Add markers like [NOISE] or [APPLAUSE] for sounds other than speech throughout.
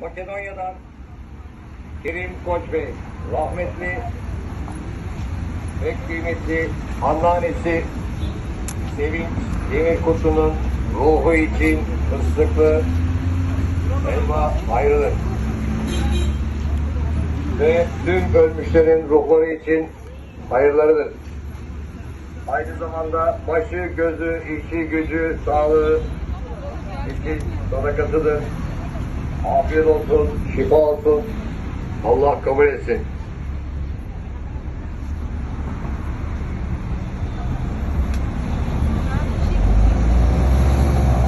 Makedonya'dan Kerim Koç Bey, rahmetli ve kıymetli anneannesi Sevinç Demirkutlu'nun ruhu için fıstıklı elma ayrılır. Ve tüm ölmüşlerin ruhları için hayırlarıdır. Aynı zamanda başı, gözü, işi, gücü, sağlığı için sadakatıdır. Afiyet olsun, şifa olsun. Allah kabul etsin.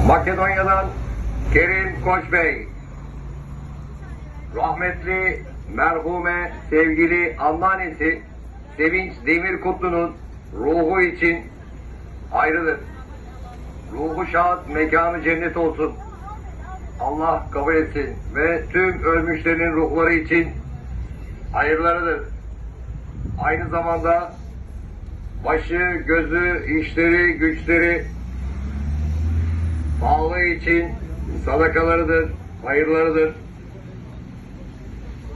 Makedonya'dan Kerim Koç Bey. Rahmetli merhume sevgili anneannesi Sevinç Demirkutlu'nun ruhu için ayrıdır. Ruhu şad, mekanı cennet olsun. Allah kabul etsin ve tüm ölmüşlerin ruhları için hayırlarıdır. Aynı zamanda başı, gözü, işleri, güçleri sağlığı için sadakalarıdır, hayırlarıdır.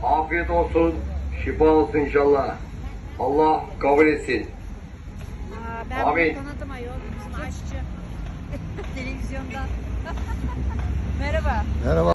Afiyet olsun, şifa olsun inşallah. Allah kabul etsin. Aa, ben Amin. bunu [LAUGHS] Merhaba. Merhaba.